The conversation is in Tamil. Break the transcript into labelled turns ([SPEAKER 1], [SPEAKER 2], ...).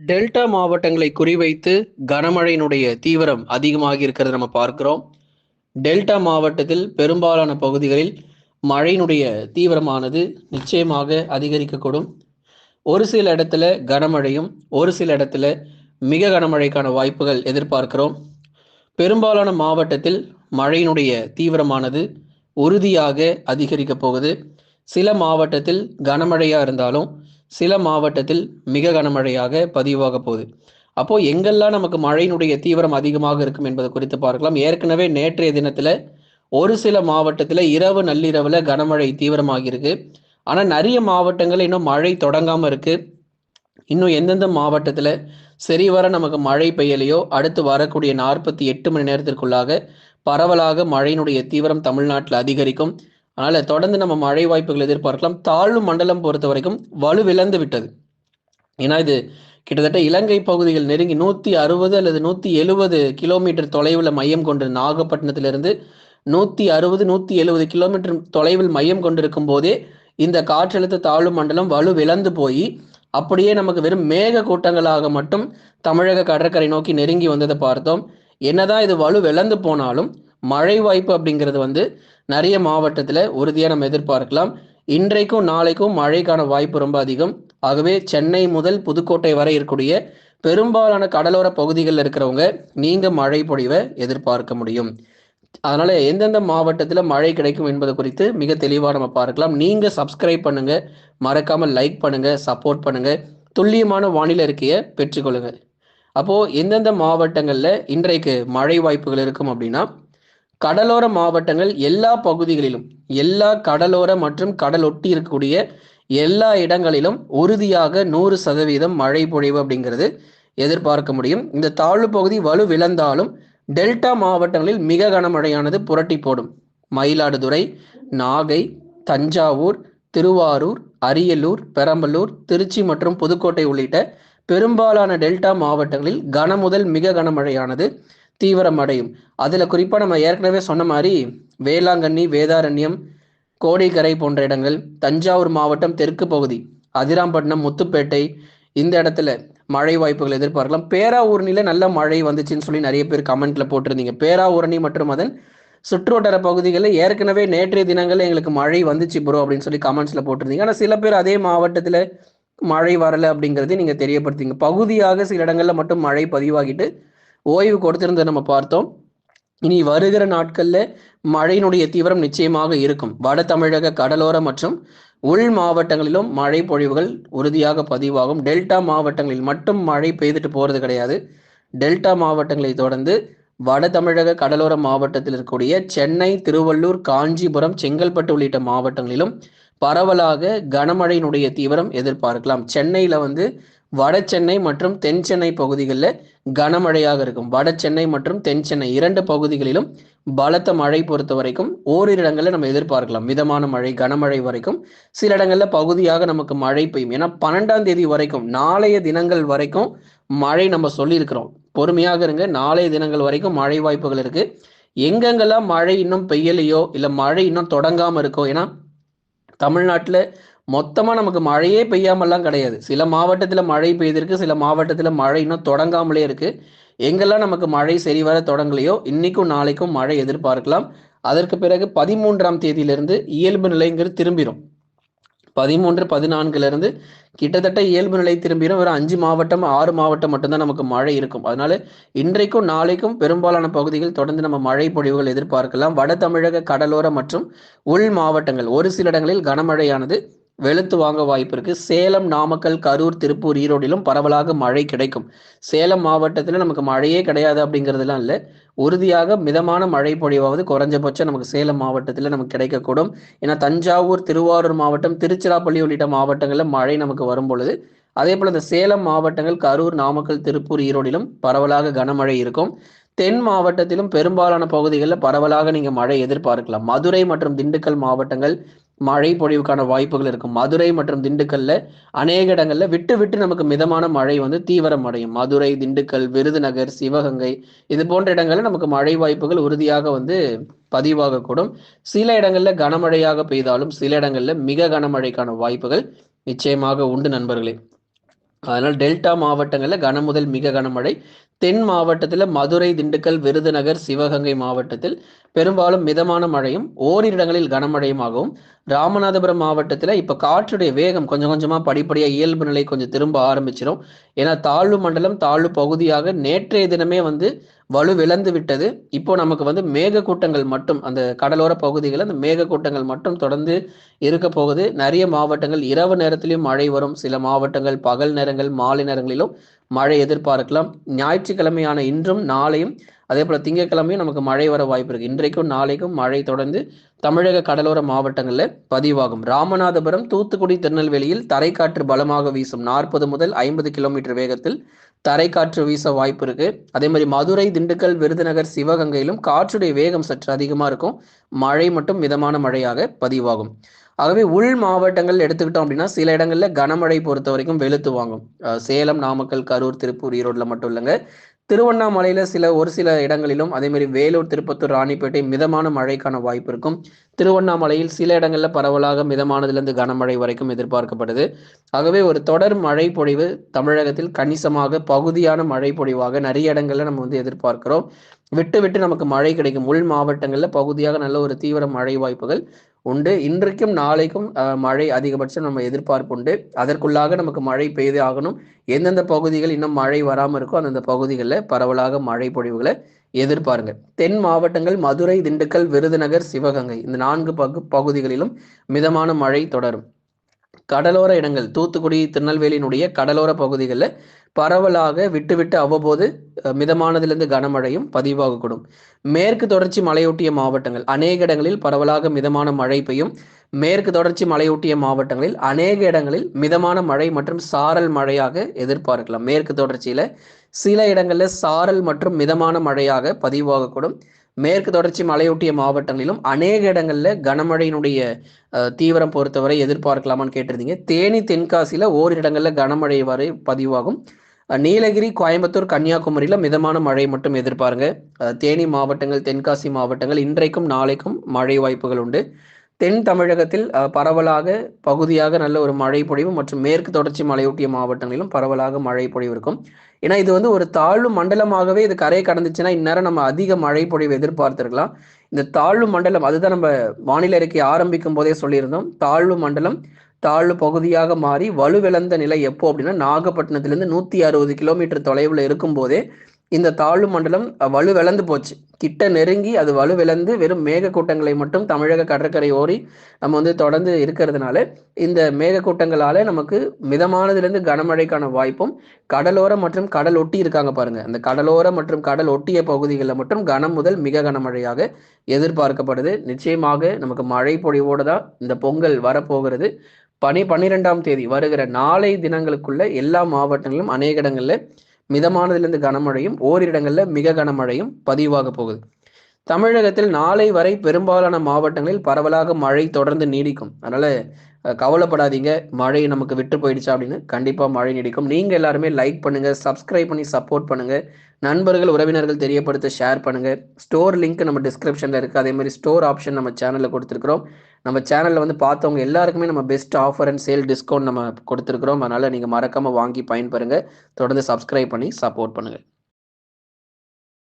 [SPEAKER 1] டெல்டா மாவட்டங்களை குறிவைத்து கனமழையினுடைய தீவிரம் அதிகமாக இருக்கிறத நம்ம பார்க்கிறோம். டெல்டா மாவட்டத்தில் பெரும்பாலான பகுதிகளில் மழையினுடைய தீவிரமானது நிச்சயமாக அதிகரிக்கக்கூடும். ஒரு சில இடத்துல கனமழையும் ஒரு சில இடத்துல மிக கனமழைக்கான வாய்ப்புகள் எதிர்பார்க்கிறோம். பெரும்பாலான மாவட்டத்தில் மழையினுடைய தீவிரமானது உறுதியாக அதிகரிக்க போகுது. சில மாவட்டத்தில் கனமழையாக இருந்தாலும் சில மாவட்டத்தில் மிக கனமழையாக பதிவாக போகுது. அப்போ எங்கெல்லாம் நமக்கு மழையினுடைய தீவிரம் அதிகமாக இருக்கும் என்பது குறித்து பார்க்கலாம். ஏற்கனவே நேற்றைய தினத்துல ஒரு சில மாவட்டத்தில் இரவு நள்ளிரவுல கனமழை தீவிரமாகியிருக்கு. ஆனால் நிறைய மாவட்டங்கள் இன்னும் மழை தொடங்காமல் இருக்கு. இன்னும் எந்தெந்த மாவட்டத்துல சரிவர நமக்கு மழை பெய்யலையோ அடுத்து வரக்கூடிய நாற்பத்தி எட்டு மணி நேரத்திற்குள்ளாக பரவலாக மழையினுடைய தீவிரம் தமிழ்நாட்டில் அதிகரிக்கும். அதனால தொடர்ந்து நம்ம மழை வாய்ப்புகள் எதிர்பார்க்கலாம். தாழ்வு மண்டலம் பொறுத்த வரைக்கும் வலுவிழந்து விட்டது. ஏன்னா இது கிட்டத்தட்ட இலங்கை பகுதிகள் நெருங்கி நூத்தி அறுபது அல்லது நூத்தி எழுபது கிலோமீட்டர் தொலைவில் மையம் கொண்டு நாகப்பட்டினத்திலிருந்து நூத்தி அறுபது நூத்தி எழுபது கிலோமீட்டர் தொலைவில் மையம் கொண்டிருக்கும் போதே இந்த காற்றழுத்த தாழ்வு மண்டலம் வலுவிழந்து போய் அப்படியே நமக்கு வெறும் மேக கூட்டங்களாக மட்டும் தமிழக கடற்கரை நோக்கி நெருங்கி வந்ததை பார்த்தோம். என்னதான் இது வலு விளந்து போனாலும் மழை வாய்ப்பு அப்படிங்கிறது வந்து நிறைய மாவட்டத்தில் உறுதியாக நம்ம எதிர்பார்க்கலாம். இன்றைக்கும் நாளைக்கும் மழைக்கான வாய்ப்பு ரொம்ப அதிகம். ஆகவே சென்னை முதல் புதுக்கோட்டை வரை இருக்கக்கூடிய பெரும்பாலான கடலோர பகுதிகளில் இருக்கிறவங்க நீங்கள் மழை பொழிவை எதிர்பார்க்க முடியும். அதனால எந்தெந்த மாவட்டத்தில் மழை கிடைக்கும் என்பது குறித்து மிக தெளிவாக நம்ம பார்க்கலாம். நீங்கள் சப்ஸ்கிரைப் பண்ணுங்க. மறக்காமல் லைக் பண்ணுங்க. சப்போர்ட் பண்ணுங்க. துல்லியமான வானிலை இருக்கையை பெற்றுக்கொள்ளுங்க. அப்போ எந்தெந்த மாவட்டங்களில் இன்றைக்கு மழை வாய்ப்புகள் இருக்கும் அப்படின்னா கடலோர மாவட்டங்கள் எல்லா பகுதிகளிலும் எல்லா கடலோர மற்றும் கடல் ஒட்டி இருக்கக்கூடிய எல்லா இடங்களிலும் உறுதியாக நூறு சதவீதம் மழை பொழிவு அப்படிங்கிறது எதிர்பார்க்க முடியும். இந்த தாழ்வு பகுதி வலு விழந்தாலும் டெல்டா மாவட்டங்களில் மிக கனமழையானது புரட்டி போடும். மயிலாடுதுறை நாகை தஞ்சாவூர் திருவாரூர் அரியலூர் பெரம்பலூர் திருச்சி மற்றும் புதுக்கோட்டை உள்ளிட்ட பெரும்பாலான டெல்டா மாவட்டங்களில் கன முதல் மிக கனமழையானது தீவிரமடையும். அதில் குறிப்பாக நம்ம ஏற்கனவே சொன்ன மாதிரி வேளாங்கண்ணி வேதாரண்யம் கோடிக்கரை போன்ற இடங்கள் தஞ்சாவூர் மாவட்டம் தெற்கு பகுதி அதிராம்பட்டினம் முத்துப்பேட்டை இந்த இடத்துல மழை வாய்ப்புகள் எதிர்பார்க்கலாம். பேராவூரணியில நல்ல மழை வந்துச்சுன்னு சொல்லி நிறைய பேர் கமெண்ட்ல போட்டிருந்தீங்க. பேராவூரணி மற்றும் அதன் சுற்றுவட்டார பகுதிகளில் ஏற்கனவே நேற்றைய தினங்களில் எங்களுக்கு மழை வந்துச்சு ப்ரோ அப்படின்னு சொல்லி கமெண்ட்ஸில் போட்டிருந்தீங்க. ஆனால் சில பேர் அதே மாவட்டத்தில் மழை வரலை அப்படிங்கிறது நீங்கள் தெரியப்படுத்திங்க. பகுதியாக சில இடங்களில் மட்டும் மழை பதிவாகிட்டு ஓய்வு கொடுத்திருந்ததை நம்ம பார்த்தோம். இனி வருகிற நாட்கள்ல மழையினுடைய தீவிரம் நிச்சயமாக இருக்கும். வட தமிழக கடலோர மற்றும் உள் மாவட்டங்களிலும் மழை பொழிவுகள் உறுதியாக பதிவாகும். டெல்டா மாவட்டங்களில் மட்டும் மழை பெய்துட்டு போறது கிடையாது. டெல்டா மாவட்டங்களை தொடர்ந்து வட தமிழக கடலோர மாவட்டத்தில் இருக்கக்கூடிய சென்னை திருவள்ளூர் காஞ்சிபுரம் செங்கல்பட்டு உள்ளிட்ட மாவட்டங்களிலும் பரவலாக கனமழையினுடைய தீவிரம் எதிர்பார்க்கலாம். சென்னையில வந்து வட சென்னை மற்றும் தென் சென்னை பகுதிகளில் கனமழையாக இருக்கும். வட சென்னை மற்றும் தென் சென்னை இரண்டு பகுதிகளிலும் பலத்த மழை பொறுத்த வரைக்கும் ஓரிரு இடங்களில் நம்ம எதிர்பார்க்கலாம். மிதமான மழை கனமழை வரைக்கும். சில இடங்களில் பகுதியாக நமக்கு மழை பெய்யும். ஏன்னா பன்னெண்டாம் தேதி வரைக்கும் நாளைய தினங்கள் வரைக்கும் மழை நம்ம சொல்லியிருக்கிறோம். பொறுமையாக இருங்க. நாளைய தினங்கள் வரைக்கும் மழை வாய்ப்புகள் இருக்கு. எங்கெங்கெல்லாம் மழை இன்னும் பெய்யலையோ இல்லை மழை இன்னும் தொடங்காமல் இருக்கோ ஏன்னா தமிழ்நாட்டில் மொத்தமாக நமக்கு மழையே பெய்யாமல்லாம் கிடையாது. சில மாவட்டத்தில் மழை பெய்திருக்கு சில மாவட்டத்தில் மழை இன்னும் தொடங்காமலே இருக்கு. எங்கெல்லாம் நமக்கு மழை சரிவர தொடங்கலையோ இன்னைக்கும் நாளைக்கும் மழை எதிர்பார்க்கலாம். அதற்கு பிறகு பதிமூன்றாம் தேதியிலிருந்து இயல்பு நிலைங்கிறது திரும்பிடும் பதிமூன்று பதினான்குலேருந்து கிட்டத்தட்ட இயல்பு நிலை திரும்பிடும் வெறும் அஞ்சு மாவட்டம் ஆறு மாவட்டம் மட்டும்தான் நமக்கு மழை இருக்கும். அதனால இன்றைக்கும் நாளைக்கும் பெரும்பாலான பகுதிகள் தொடர்ந்து நம்ம மழை பொழிவுகள் எதிர்பார்க்கலாம். வட தமிழக கடலோர மற்றும் உள் மாவட்டங்கள். ஒரு சில இடங்களில் கனமழையானது வெளுத்து வாங்க வாய்ப்பு இருக்கு. சேலம் நாமக்கல் கரூர் திருப்பூர் ஈரோடிலும் பரவலாக மழை கிடைக்கும். சேலம் மாவட்டத்தில் நமக்கு மழையே கிடையாது அப்படிங்கிறதுலாம் இல்லை. உறுதியாக மிதமான மழை பொழிவாவது குறைஞ்சபட்சம் நமக்கு சேலம் மாவட்டத்தில் நமக்கு கிடைக்கக்கூடும். ஏன்னா தஞ்சாவூர் திருவாரூர் மாவட்டம் திருச்சிராப்பள்ளி உள்ளிட்ட மாவட்டங்களில் மழை நமக்கு வரும் பொழுது அதே போல் இந்த சேலம் மாவட்டங்கள் கரூர் நாமக்கல் திருப்பூர் ஈரோடிலும் பரவலாக கனமழை இருக்கும். தென் மாவட்டத்திலும் பெரும்பாலான பகுதிகளில் பரவலாக நீங்கள் மழை எதிர்பார்க்கலாம். மதுரை மற்றும் திண்டுக்கல் மாவட்டங்கள் மழை பொழிவுக்கான வாய்ப்புகள் இருக்கும். மதுரை மற்றும் திண்டுக்கல்ல அநேக இடங்கள்ல விட்டு விட்டு நமக்கு மிதமான மழை வந்து தீவிரம் அடையும். மதுரை திண்டுக்கல் விருதுநகர் சிவகங்கை இது போன்ற இடங்கள்ல நமக்கு மழை வாய்ப்புகள் உறுதியாக வந்து பதிவாகக்கூடும். சில இடங்கள்ல கனமழையாக பெய்தாலும் சில இடங்கள்ல மிக கனமழைக்கான வாய்ப்புகள் நிச்சயமாக உண்டு நண்பர்களே. அதனால் டெல்டா மாவட்டங்களில் கன முதல் மிக கனமழை தென் மாவட்டத்தில் மதுரை திண்டுக்கல் விருதுநகர் சிவகங்கை மாவட்டத்தில் பெரும்பாலும் மிதமான மழையும் ஓரிரு இடங்களில் கனமழையுமாகவும் ராமநாதபுரம் மாவட்டத்தில் இப்போ காற்றுடைய வேகம் கொஞ்சம் கொஞ்சமாக படிப்படியாக இயல்பு நிலை கொஞ்சம் திரும்ப ஆரம்பிச்சிடும் ஏன்னா தாழ்வு மண்டலம் தாழ்வு பகுதியாக நேற்றைய தினமே வந்து வலுவிழந்து விட்டது. இப்போ நமக்கு வந்து மேக கூட்டங்கள் மட்டும் அந்த கடலோர பகுதிகளில் அந்த மேக கூட்டங்கள் மட்டும் தொடர்ந்து இருக்க போகுது. நிறைய மாவட்டங்கள் இரவு நேரத்திலையும் மழை வரும். சில மாவட்டங்கள் பகல் நேரங்கள் மாலை நேரங்களிலும் மழை எதிர்பார்க்கலாம். ஞாயிற்றுக்கிழமையான இன்றும் நாளையும் அதே போல திங்கட்கிழமையும் நமக்கு மழை வர வாய்ப்பு இருக்கு. இன்றைக்கும் நாளைக்கும் மழை தொடர்ந்து தமிழக கடலோர மாவட்டங்களில் பதிவாகும். ராமநாதபுரம் தூத்துக்குடி திருநெல்வேலியில் தரைக்காற்று பலமாக வீசும். நாற்பது முதல் ஐம்பது கிலோமீட்டர் வேகத்தில் தரைக்காற்று வீச வாய்ப்பு இருக்கு. அதே மாதிரி மதுரை திண்டுக்கல் விருதுநகர் சிவகங்கையிலும் காற்றுடைய வேகம் சற்று அதிகமாக இருக்கும். மழை மட்டும் மிதமான மழையாக பதிவாகும். ஆகவே உள் மாவட்டங்கள் எடுத்துக்கிட்டோம் அப்படின்னா சில இடங்கள்ல கனமழை பொறுத்த வரைக்கும் வெளுத்து வாங்கும். சேலம் நாமக்கல் கரூர் திருப்பூர் ஈரோடுல மட்டும் இல்லைங்க. திருவண்ணாமலையில சில ஒரு சில இடங்களிலும் அதே மாதிரி வேலூர் திருப்பத்தூர் ராணிப்பேட்டை மிதமான மழைக்கான வாய்ப்பு இருக்கும். திருவண்ணாமலையில் சில இடங்கள்ல பரவலாக மிதமானதுலேருந்து கனமழை வரைக்கும் எதிர்பார்க்கப்படுது. ஆகவே ஒரு தொடர் மழை பொழிவு தமிழகத்தில் கணிசமாக பகுதியான மழை பொழிவாக நிறைய இடங்கள்ல நம்ம வந்து எதிர்பார்க்கிறோம். விட்டு விட்டு நமக்கு மழை கிடைக்கும். உள் மாவட்டங்களில் பகுதியாக நல்ல ஒரு தீவிர மழை வாய்ப்புகள் உண்டு. இன்றைக்கும் நாளைக்கும் மழை அதிகபட்சம் நம்ம எதிர்பார்ப்பு உண்டு. அதற்குள்ளாக நமக்கு மழை பெய்தே ஆகணும். எந்தெந்த பகுதிகள் இன்னும் மழை வராமல் இருக்கோ அந்தந்த பகுதிகளில் பரவலாக மழை பொழிவுகளை எதிர்பாருங்க தென் மாவட்டங்கள் மதுரை திண்டுக்கல் விருதுநகர் சிவகங்கை இந்த நான்கு பகு பகுதிகளிலும் மிதமான மழை தொடரும். கடலோர இடங்கள் தூத்துக்குடி திருநெல்வேலியினுடைய கடலோர பகுதிகளில் பரவலாக விட்டுவிட்டு அவ்வப்போது மிதமானதிலிருந்து கனமழையும் பதிவாகக்கூடும். மேற்கு தொடர்ச்சி மலையொட்டிய மாவட்டங்கள் அநேக இடங்களில் பரவலாக மிதமான மழை பெய்யும். மேற்கு தொடர்ச்சி மலையொட்டிய மாவட்டங்களில் அநேக இடங்களில் மிதமான மழை மற்றும் சாரல் மழையாக எதிர்பார்க்கலாம். மேற்கு தொடர்ச்சியில் சில இடங்களில் சாரல் மற்றும் மிதமான மழையாக பதிவாகக்கூடும். மேற்கு தொடர்ச்சி மலையொட்டிய மாவட்டங்களிலும் அநேக இடங்களில் கனமழையினுடைய தீவிரம் பொறுத்தவரை எதிர்பார்க்கலாமான்னு கேட்டிருந்தீங்க. தேனி தென்காசியில் ஓரிரு இடங்களில் கனமழை வரை பதிவாகும். நீலகிரி கோயம்புத்தூர் கன்னியாகுமரியில் மிதமான மழை மட்டும் எதிர்பாருங்க. தேனி மாவட்டங்கள் தென்காசி மாவட்டங்கள் இன்றைக்கும் நாளைக்கும் மழை வாய்ப்புகள் உண்டு. தென் தமிழகத்தில் பரவலாக பகுதியாக நல்ல ஒரு மழை பொழிவு மற்றும் மேற்கு தொடர்ச்சி மலையொட்டிய மாவட்டங்களிலும் பரவலாக மழை பொழிவு இருக்கும். ஏன்னா இது வந்து ஒரு தாழ்வு மண்டலமாகவே இது கரையை கடந்துச்சுன்னா இந்நேரம் நம்ம அதிக மழை பொழிவு எதிர்பார்த்திருக்கலாம். இந்த தாழ்வு மண்டலம் அதுதான் நம்ம வானிலை அறிக்கை ஆரம்பிக்கும் போதே சொல்லியிருந்தோம். தாழ்வு மண்டலம் தாழ்வு பகுதியாக மாறி வலுவிழந்த நிலை எப்போ அப்படின்னா நாகப்பட்டினத்திலிருந்து நூற்றி அறுபது கிலோமீட்டர் தொலைவில் இருக்கும் போதே இந்த தாழ்வு மண்டலம் வலுவிழந்து போச்சு. கிட்ட நெருங்கி அது வலுவிழந்து வெறும் மேகக்கூட்டங்களை மட்டும் தமிழக கடற்கரை ஓரி நம்ம வந்து தொடர்ந்து இருக்கிறதுனால இந்த மேகக்கூட்டங்களால நமக்கு மிதமானதுலேருந்து கனமழைக்கான வாய்ப்பும் கடலோர மற்றும் கடல் ஒட்டி இருக்காங்க பாருங்க. அந்த கடலோர மற்றும் கடல் ஒட்டிய பகுதிகளில் மட்டும் கனம் முதல் மிக கனமழையாக எதிர்பார்க்கப்படுது. நிச்சயமாக நமக்கு மழை பொழிவோடு தான் இந்த பொங்கல் வரப்போகிறது. பனி பன்னிரெண்டாம் தேதி வருகிற நாளை தினங்களுக்குள்ள எல்லா மாவட்டங்களிலும் அநேக இடங்களில் மிதமானதிலிருந்து கனமழையும் ஓரிடங்களில் மிக கனமழையும் பதிவாக போகுது. தமிழகத்தில் நாளை வரை பெரும்பாலான மாவட்டங்களில் பரவலாக மழை தொடர்ந்து நீடிக்கும். அதனால கவலைப்படாதீங்க. மழை நமக்கு விட்டு போயிடுச்சா அப்படின்னு கண்டிப்பாக மழை நீடிக்கும். நீங்கள் எல்லாருமே லைக் பண்ணுங்கள் சப்ஸ்கிரைப் பண்ணி சப்போர்ட் பண்ணுங்கள் நண்பர்கள் உறவினர்கள் தெரியப்படுத்த ஷேர் பண்ணுங்கள் ஸ்டோர் லிங்க் நம்ம டிஸ்கிரிப்ஷனில் இருக்குது அதே மாதிரி ஸ்டோர் ஆப்ஷன் நம்ம சேனலில் கொடுத்துருக்குறோம். நம்ம சேனலில் வந்து பார்த்தவங்க எல்லாருக்குமே நம்ம best offer and sale discount நம்ம கொடுத்துருக்குறோம். அதனால் நீங்கள் மறக்காமல் வாங்கி பயன்பெறுங்க. தொடர்ந்து சப்ஸ்கிரைப் பண்ணி சப்போர்ட் பண்ணுங்கள்